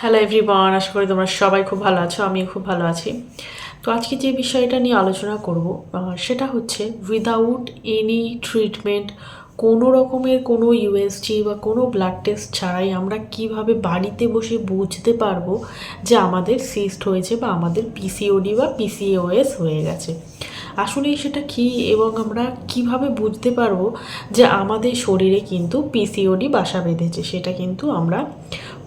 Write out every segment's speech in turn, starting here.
Hello everyone আশা করি তোমরা সবাই খুব ভালো আছো আমি খুব ভালো আছি। তো আজকে যে বিষয়টা নিয়ে আলোচনা করব সেটা হচ্ছে উইদাউট এনি ট্রিটমেন্ট কোনো রকমের কোনো ইউএসজি বা কোনো ব্লাড টেস্ট ছাড়াই আমরা কীভাবে বাড়িতে বসে বুঝতে পারব যে আমাদের সিস্ট হয়েছে বা আমাদের পিসিওডি বা পিসিওএস হয়ে গেছে। আসলে সেটা কি এবং আমরা কীভাবে বুঝতে পারব যে আমাদের শরীরে কিন্তু পিসিওডি বাসা বেঁধেছে, সেটা কিন্তু আমরা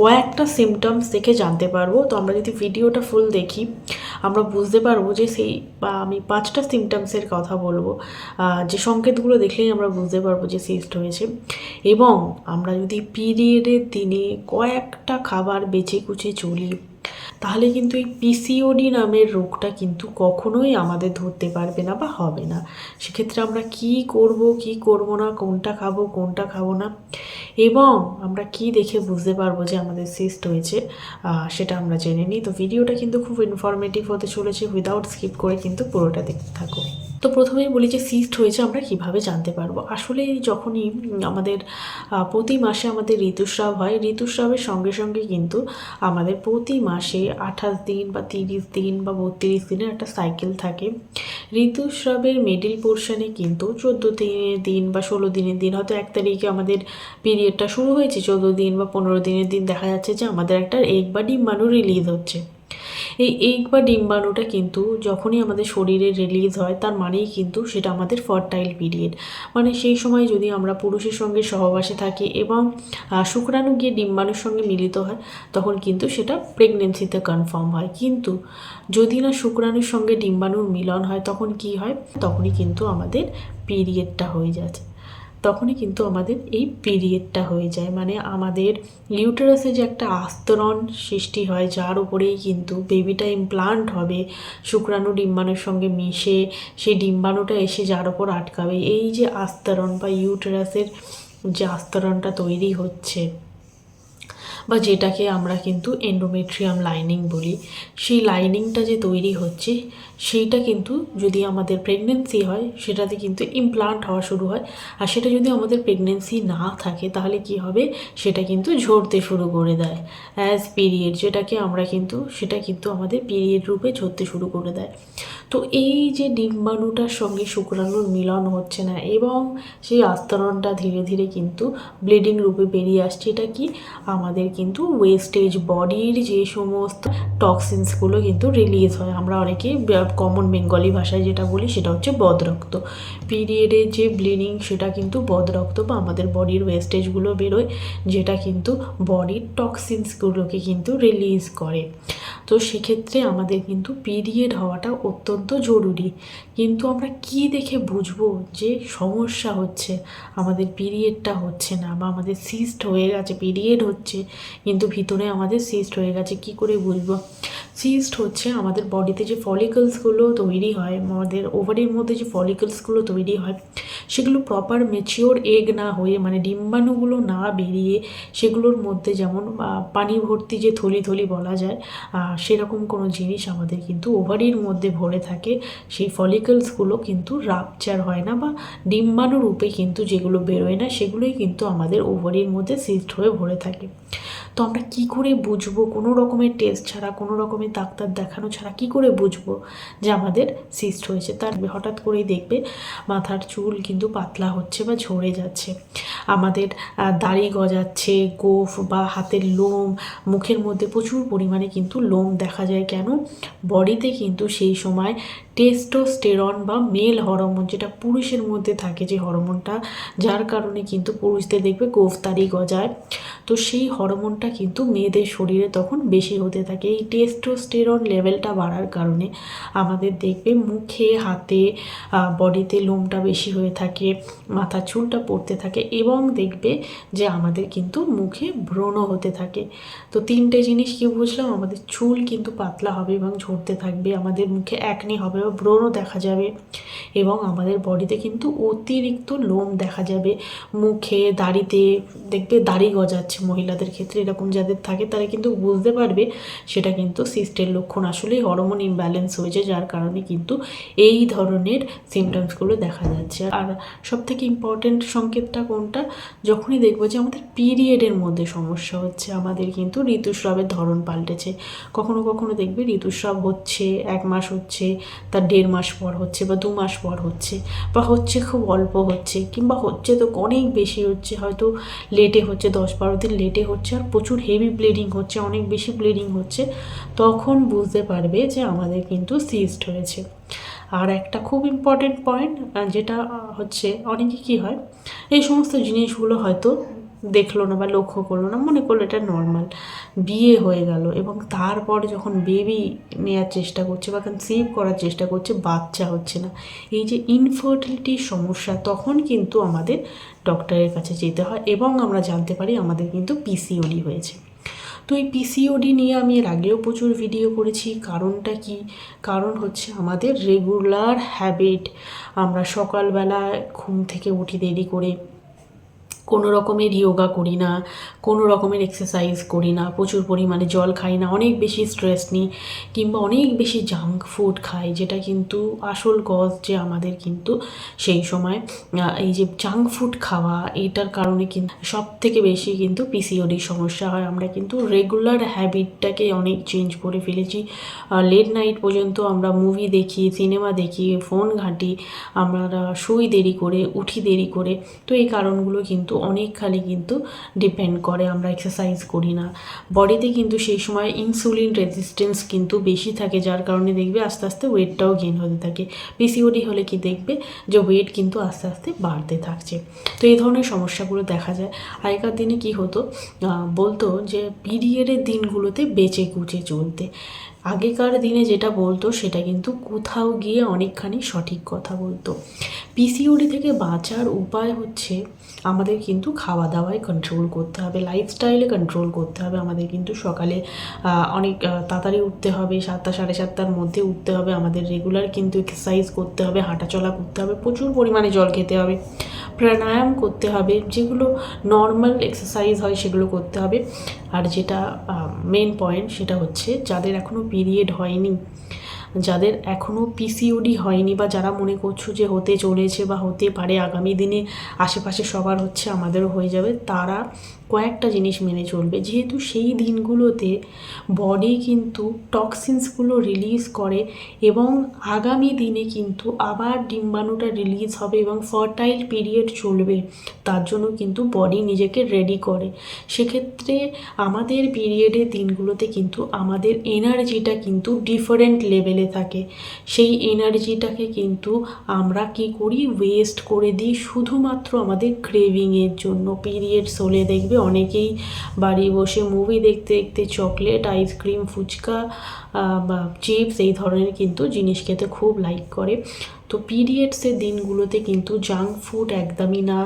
কয়েকটা সিমটমস দেখে জানতে পারব। তো আমরা যদি ভিডিওটা ফুল দেখি, আমরা বুঝতে পারব যে সেই আমি পাঁচটা সিমটমসের কথা বলব। যে সংকেতগুলো দেখলেই আমরা বুঝতে পারব যে সিস্ট হয়েছে। এবং আমরা যদি পিরিয়ডের দিনে কয়েকটা খাবার বেছে কুচে চলি তাহলে কিন্তু এই পিসিওডি নামের রোগটা কিন্তু কখনোই আমাদের ধরতে পারবে না বা হবে না। সেক্ষেত্রে আমরা কি করব কি করব না, কোনটা খাব কোনটা খাব না, এবং আমরা কি দেখে বুঝতে পারব যে আমাদের সিস্ট হয়েছে সেটা আমরা জেনে নিই। তো ভিডিওটা কিন্তু খুব ইনফরমেটিভ হতে চলেছে। উইদাউট স্কিপ করে কিন্তু পুরোটা দেখতে থাকো। তো প্রথমেই বলি যে সিস্ট হয়েছে আমরা কীভাবে জানতে পারব। আসলে যখনই আমাদের প্রতি মাসে আমাদের ঋতুস্রাব হয়, ঋতুস্রাবের সঙ্গে সঙ্গে কিন্তু আমাদের প্রতি মাসে আঠাশ দিন বা তিরিশ দিন বা বত্রিশ দিনের একটা সাইকেল থাকে। ঋতুস্রাবের মিডিল পোর্শনে কিন্তু চোদ্দ দিনের দিন বা ষোলো দিনের দিন, হয়তো এক তারিখে আমাদের পিরিয়ডটা শুরু হয়েছে, চোদ্দ দিন বা পনেরো দিনের দিন দেখা যাচ্ছে যে আমাদের একটা এগ বা ডিম্বাণু রিলিজ হচ্ছে। এই এগ বা ডিম্বাণুটা কিন্তু যখনই আমাদের শরীরে রিলিজ হয়, তার মানেই কিন্তু সেটা আমাদের ফার্টাইল পিরিয়ড মানে সেই সময় যদি আমরা পুরুষের সঙ্গে সহবাসে থাকি এবং শুক্রাণু গিয়ে ডিম্বাণুর সঙ্গে মিলিত হয়, তখন কিন্তু সেটা প্রেগনেন্সিতে কনফার্ম হয়। কিন্তু যদি না শুক্রাণুর সঙ্গে ডিম্বাণুর মিলন হয়, তখন কি হয়? তখনই কিন্তু আমাদের পিরিয়ডটা হয়ে যাচ্ছে। তখনই কিন্তু আমাদের এই পিরিয়ডটা হয়ে যায়। মানে আমাদের ইউটারাসে যে একটা আস্তরণ সৃষ্টি হয়, যার উপরেই কিন্তু বেবিটা ইমপ্লান্ট হবে, শুক্রাণু ডিম্বাণুর সঙ্গে মিশে সেই ডিম্বাণুটা এসে যার ওপর আটকাবে। এই যে আস্তরণ বা ইউটারাসের যে আস্তরণটা তৈরি হচ্ছে বা যেটাকে আমরা কিন্তু এন্ডোমেট্রিয়াম লাইনিং বলি, সেই লাইনিংটা যে তৈরি হচ্ছে সেইটা কিন্তু যদি আমাদের প্রেগনেন্সি হয়, সেটাতে কিন্তু ইমপ্লান্ট হওয়া শুরু হয়। আর সেটা যদি আমাদের প্রেগনেন্সি না থাকে, তাহলে কি হবে? সেটা কিন্তু ঝরতে শুরু করে দেয়। অ্যাজ পিরিয়ড যেটাকে আমরা কিন্তু, সেটা কিন্তু আমাদের পিরিয়ড রূপে ঝরতে শুরু করে দেয়। তো এই যে ডিম্বাণুটার সঙ্গে শুক্রাণুর মিলন হচ্ছে না, এবং সেই আস্তরণটা ধীরে ধীরে কিন্তু ব্লিডিং রূপে বেরিয়ে আসছে, এটা কি? আমাদের কিন্তু ওয়েস্টেজ বডির যে সমস্ত টক্সিনসগুলো কিন্তু রিলিজ হয়। আমরা অনেকে কমন বেঙ্গলি ভাষায় যেটা বলি সেটা হচ্ছে বদরক্ত পিরিয়ডের যে ব্লিডিং সেটা কিন্তু বদরক্ত বা আমাদের বডির ওয়েস্টেজগুলো বেরোয়, যেটা কিন্তু বডির টক্সিনসগুলোকে কিন্তু রিলিজ করে। তো সেক্ষেত্রে আমাদের কিন্তু পিরিয়ড হওয়াটা অত্যন্ত জরুরি। কিন্তু আমরা কি দেখে বুঝব যে সমস্যা হচ্ছে? আমাদের পিরিয়ডটা হচ্ছে না বা আমাদের সিস্ট হয়ে গেছে পিরিয়ড হচ্ছে, কিন্তু ভিতরে আমাদের সিস্ট হয়ে গেছে, কি করে বুঝব? সিস্ট হচ্ছে আমাদের বডিতে যে ফলিকলসগুলো তৈরি হয়, আমাদের ওভারির মধ্যে যে ফলিকলসগুলো তৈরি হয়, সেগুলো প্রপার মেচিওর এগ না হয়ে মানে ডিম্বাণুগুলো না বেরিয়ে সেগুলোর মধ্যে যেমন পানি ভর্তি যে থলি থলি বলা যায় সেরকম কোনো জিনিস আমাদের কিন্তু ওভারির মধ্যে ভরে থাকে। সেই ফলিকলসগুলো কিন্তু রাপচার হয় না বা ডিম্বাণু রূপে কিন্তু যেগুলো বেরোয় না, সেগুলোই কিন্তু আমাদের ওভারির মধ্যে সিস্ট হয়ে ভরে থাকে। তো আমরা কি করে বুঝব? কোনো রকমের টেস্ট ছাড়া, কোনো রকমের ডাক্তার দেখানো ছাড়া কি করে বুঝব যে আমাদের সিস্ট হয়েছে? তার হঠাৎ করেই দেখবে মাথার চুল কিন্তু পাতলা হচ্ছে বা ঝরে যাচ্ছে। আমাদের দাড়ি গজাচ্ছে, গোফ বা হাতের লোম, মুখের মধ্যে প্রচুর পরিমাণে কিন্তু লোম দেখা যায়। কেন? বডিতে কিন্তু সেই সময় টেস্টোস্টেরন বা মেল হরমোন যেটা পুরুষের মধ্যে থাকে যে হরমোনটা যার কারণে কিন্তু পুরুষদের দেখবে গোফতারি গজায়। তো সেই হরমোনটা কিন্তু মেয়েদের শরীরে তখন বেশি হতে থাকে। এই টেস্টোস্টেরন লেভেলটা বাড়ার কারণে আমাদের দেখবে মুখে, হাতে বডিতে লোমটা বেশি হয়ে থাকে মাথার চুলটা পড়তে থাকে এবং দেখবে যে আমাদের কিন্তু মুখে ব্রণ হতে থাকে। তো তিনটে জিনিস কি বুঝলাম? আমাদের চুল কিন্তু পাতলা হবে এবং ঝরতে থাকবে, আমাদের মুখে একনি হবে ব্রণও দেখা যাবে এবং আমাদের বডিতে কিন্তু অতিরিক্ত লোম দেখা যাবে। মুখে, দাড়িতে, দেখবে দাড়ি গজাচ্ছে মহিলাদের ক্ষেত্রে, এরকম যাদের থাকে তারা কিন্তু বুঝতে পারবে সেটা কিন্তু সিস্টের লক্ষণ। আসলেই হরমোন ইমব্যালেন্স হয়েছে যার কারণে কিন্তু এই ধরনের সিমটমসগুলো দেখা যাচ্ছে। আর সব থেকে ইম্পর্টেন্ট সংকেতটা কোনটা? যখনই দেখব যে আমাদের পিরিয়ডের মধ্যে সমস্যা হচ্ছে, আমাদের কিন্তু ঋতুস্রাবের ধরন পাল্টেছে। কখনো কখনো দেখবে ঋতুস্রাব হচ্ছে, এক মাস হচ্ছে তার দেড় মাস পর হচ্ছে বা দু মাস পর হচ্ছে বা হচ্ছে খুব অল্প হচ্ছে কিংবা হচ্ছে তো অনেক বেশি হচ্ছে, হয়তো লেটে হচ্ছে, দশ বারো দিন লেটে হচ্ছে আর প্রচুর হেভি ব্লিডিং হচ্ছে, অনেক বেশি ব্লিডিং হচ্ছে, তখন বুঝতে পারবে যে আমাদের কিন্তু সিস্ট হয়েছে। আর একটা খুব ইম্পর্টেন্ট পয়েন্ট যেটা হচ্ছে অনেকে কী হয়, এই সমস্ত জিনিসগুলো হয়তো দেখল না বা লক্ষ্য করল না, মনে করল এটা নর্মাল বিয়ে হয়ে গেল এবং তারপর যখন বেবি নেওয়ার চেষ্টা করছে বা কনসিভ করার চেষ্টা করছে, বাচ্চা হচ্ছে না। এই যে ইনফার্টিলিটির সমস্যা তখন কিন্তু আমাদের ডক্টরের কাছে যেতে হয় এবং আমরা জানতে পারি আমাদের কিন্তু পিসিওডি হয়েছে। তো এই পিসিওডি নিয়ে আমি এর আগেও প্রচুর ভিডিও করেছি। কারণটা কি? কারণ হচ্ছে আমাদের রেগুলার হ্যাবিট আমরা সকালবেলা ঘুম থেকে উঠি দেরি করে কোনো রকমের ইয়োগা করি না, কোনো রকমের এক্সারসাইজ করি না, প্রচুর পরিমাণে জল খাই না, অনেক বেশি স্ট্রেস নিই কিংবা অনেক বেশি জাঙ্ক ফুড খাই, যেটা কিন্তু আসল কজ যে আমাদের কিন্তু সেই সময় এই যে জাঙ্ক ফুড খাওয়া, এটার কারণে কিন্তু সব থেকে বেশি কিন্তু পিসিওডির সমস্যা হয়। আমরা কিন্তু রেগুলার হ্যাবিটটাকে অনেক চেঞ্জ করে ফেলেছি। লেট নাইট পর্যন্ত আমরা মুভি দেখি সিনেমা দেখি ফোন ঘাঁটি, আমরা শুই দেরি করে, উঠি দেরি করে, তো এই কারণগুলো কিন্তু অনেকখানি কিন্তু ডিপেন্ড করে, আমরা এক্সারসাইজ করি না। বডিতে কিন্তু সেই সময় ইনসুলিন রেজিস্ট্যান্স কিন্তু বেশি থাকে, যার কারণে দেখবে আস্তে আস্তে ওয়েটটাও গেন হতে থাকে। পিসিওডি হলে কি দেখবে যে ওয়েট কিন্তু আস্তে আস্তে বাড়তে থাকছে। তো এই ধরনের সমস্যাগুলো দেখা যায়। আগেকার দিনে কি হতো? বলতো যে পিরিয়ডের দিনগুলোতে বেঁচে কুচে চলতে। আগেকার দিনে যেটা বলতো, সেটা কিন্তু কোথাও গিয়ে অনেকখানি সঠিক কথা বলতো। পিসিওডি থেকে বাঁচার উপায় হচ্ছে আমাদের কিন্তু খাওয়া দাওয়ায় কন্ট্রোল করতে হবে লাইফস্টাইলে কন্ট্রোল করতে হবে। আমাদের কিন্তু সকালে অনেক তাড়াতাড়ি উঠতে হবে, সাতটা, সাড়ে সাতটার মধ্যে উঠতে হবে। আমাদের রেগুলার কিন্তু এক্সারসাইজ করতে হবে, হাঁটাচলা করতে হবে, প্রচুর পরিমাণে জল খেতে হবে, প্রাণায়াম করতে হবে, যেগুলো নর্মাল এক্সারসাইজ হয় সেগুলো করতে হবে। আর যেটা মেন পয়েন্ট সেটা হচ্ছে যাদের এখনও পিরিয়ড হয়নি। যাদের এখনও পিসিওডি হয়নি বা যারা মনে করছ যে হতে চলেছে বা হতে পারে আগামী দিনে আশেপাশে সবার হচ্ছে আমাদেরও হয়ে যাবে, তারা কয়েকটা জিনিস মেনে চলবে। যেহেতু সেই দিনগুলোতে বডি কিন্তু টক্সিনসগুলো রিলিজ করে এবং আগামী দিনে কিন্তু আবার ডিম্বাণুটা রিলিজ হবে এবং ফার্টাইল পিরিয়ড চলবে, তার জন্য কিন্তু বডি নিজেকে রেডি করে। সেক্ষেত্রে আমাদের পিরিয়ডের দিনগুলোতে কিন্তু আমাদের এনার্জিটা কিন্তু ডিফারেন্ট লেভেলে থাকে। সেই এনার্জিটাকে কিন্তু আমরা কি করি? ওয়েস্ট করে দিই শুধুমাত্র আমাদের ক্রেভিংয়ের জন্য। পিরিয়ডস হলে দেখবে। অনেকেই বাড়ি বসে মুভি দেখতে দেখতে চকলেট আইসক্রিম ফুচকা বা চিপস এই ধরনের কিন্তু জিনিস খেতে খুব লাইক করে। তো পিরিয়ডসের দিনগুলোতে কিন্তু জাঙ্ক ফুড একদমই না,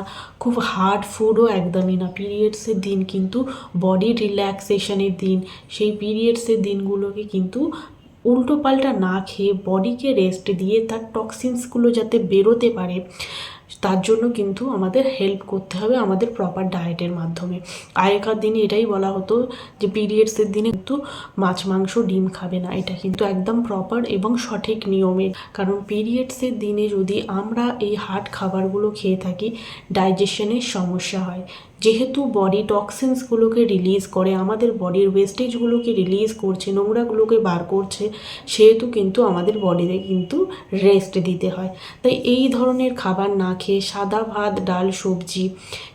খুব হার্ড ফুডও একদমই না। পিরিয়ডসের দিন কিন্তু বডি রিল্যাক্সেশনের দিন। সেই পিরিয়ডসের দিনগুলোকে কিন্তু উল্টো পাল্টা না খেয়ে বডিকে রেস্ট দিয়ে তার টক্সিনসগুলো যাতে বেরোতে পারে, তার জন্য কিন্তু আমাদের হেল্প করতে হবে আমাদের প্রপার ডায়েটের মাধ্যমে। আগেকার দিনে এটাই বলা হতো যে পিরিয়ডসের দিনে কিন্তু মাছ, মাংস, ডিম খাবে না। এটা কিন্তু একদম প্রপার এবং সঠিক নিয়মে। কারণ পিরিয়ডসের দিনে যদি আমরা এই হার্ড খাবারগুলো খেয়ে থাকি ডাইজেশনের সমস্যা হয়। যেহেতু বডি টক্সিনসগুলোকে রিলিজ করে, আমাদের বডির ওয়েস্টেজগুলোকে রিলিজ করছে, নোংরাগুলোকে বার করছে, সেহেতু কিন্তু আমাদের বডিতে কিন্তু রেস্ট দিতে হয়। তাই এই ধরনের খাবার না খেয়ে সাদা ভাত, ডাল, সবজি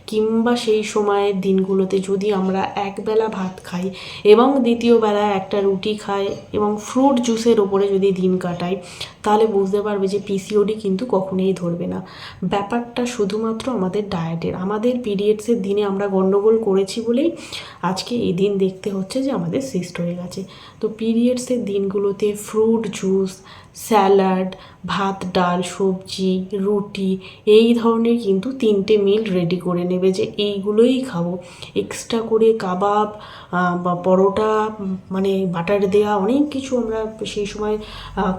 কিংবা সেই সময়ের দিনগুলোতে যদি আমরা একবেলা ভাত খাই এবং দ্বিতীয় বেলা একটা রুটি খাই এবং ফ্রুট জুসের ওপরে যদি দিন কাটাই, তাহলে বুঝতে পারবে যে পিসিওডি কিন্তু কখনোই ধরবে না। ব্যাপারটা শুধুমাত্র আমাদের ডায়েটের আমাদের পিরিয়ডসের দিনে আমরা গন্ডগোল করেছি বলেই আজকে এই দিন দেখতে হচ্ছে যে আমাদের সিস্ট হয়ে গেছে। তো পিরিয়ডসের দিনগুলোতে ফ্রুট জুস স্যালাড, ভাত, ডাল, সবজি, রুটি, এই ধরনের কিন্তু তিনটে মিল রেডি করে নেবে যে এইগুলোই খাব। এক্সট্রা করে কাবাব বা পরোটা মানে বাটার দেওয়া অনেক কিছু আমরা সেই সময়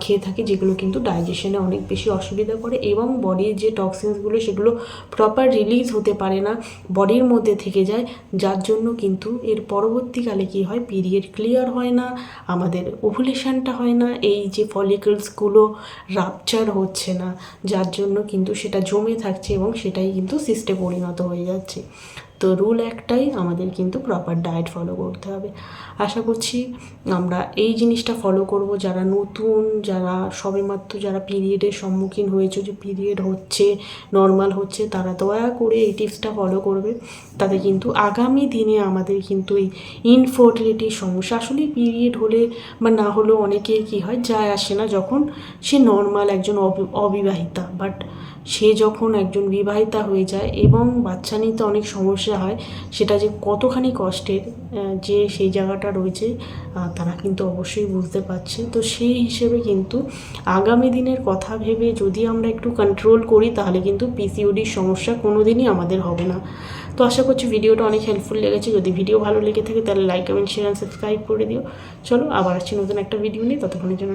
খেয়ে থাকি যেগুলো কিন্তু ডাইজেশনে অনেক বেশি অসুবিধা করে এবং বডির যে টক্সিনসগুলো সেগুলো প্রপার রিলিজ হতে পারে না বডির মধ্যে থেকে যায়। যার জন্য কিন্তু এর পরবর্তীকালে কি হয়? পিরিয়ড ক্লিয়ার হয় না, আমাদের ওভুলেশনটা হয় না, এই যে ফলিকলসগুলো রাপচার হচ্ছে না। যার জন্য কিন্তু সেটা জমে থাকছে এবং সেটাই কিন্তু সিস্টে পরিণত হয়ে যাচ্ছে। তো রুল একটাই, আমাদের কিন্তু প্রপার ডায়েট ফলো করতে হবে। আশা করছি আমরা এই জিনিসটা ফলো করব। যারা নতুন, যারা সবেমাত্র যারা পিরিয়ডের সম্মুখীন হয়েছে, যে পিরিয়ড হচ্ছে নর্মাল হচ্ছে, তারা দয়া করে এই টিপসটা ফলো করবে। তাতে কিন্তু আগামী দিনে আমাদের কিন্তু এই ইনফার্টিলিটির সমস্যা, আসলে পিরিয়ড হলে বা না হলেও অনেকের কী হয়, যায় আসে না যখন সে নর্মাল একজন অবি- অবিবাহিতা। বাট সে যখন একজন বিবাহিতা হয়ে যায় এবং বাচ্চা নিতে অনেক সমস্যা হয়, সেটা যে কতখানি কষ্টের যে সেই জায়গাটা রয়েছে তারা কিন্তু অবশ্যই বুঝতে পারছে। তো সেই হিসেবে কিন্তু আগামী দিনের কথা ভেবে যদি আমরা একটু কন্ট্রোল করি, তাহলে কিন্তু পিসিওডির সমস্যা কোনো দিনই আমাদের হবে না। তো আশা করছি ভিডিওটা অনেক হেল্পফুল লেগেছে। যদি ভিডিও ভালো লেগে থাকে, তাহলে লাইক কমেন্ট শেয়ার সাবস্ক্রাইব করে দিও। চলো, আবার আসছি নতুন একটা ভিডিও নিয়ে। ততক্ষণের জন্য